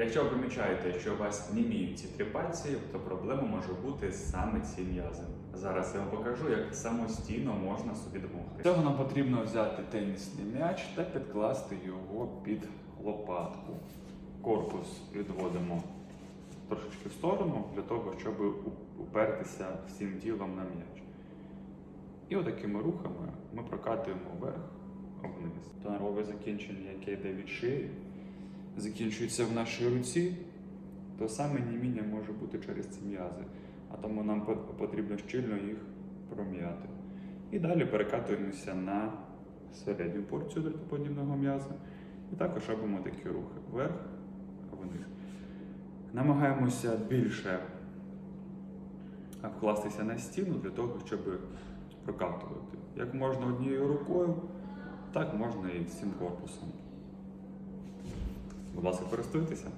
Якщо ви помічаєте, що у вас німіють ці три пальці, то проблема може бути саме ці м'язи. Зараз я вам покажу, як самостійно можна собі допомогти. Для цього нам потрібно взяти тенісний м'яч та підкласти його під лопатку. Корпус відводимо трошечки в сторону для того, щоб упертися всім тілом на м'яч. І отакими рухами ми прокатуємо вверх вниз. Тонорове закінчення, яке йде від шиї, закінчується в нашій руці, то саме німіння може бути через ці м'язи, а тому нам потрібно щільно їх пром'яти. І далі перекатуємося на середню порцію дельтоподібного м'яза. І також робимо такі рухи вверх, вниз. Намагаємося більше вкластися на стіну для того, щоб прокатувати. Як можна однією рукою, так можна і всім корпусом. Будь ласка, користуйтеся.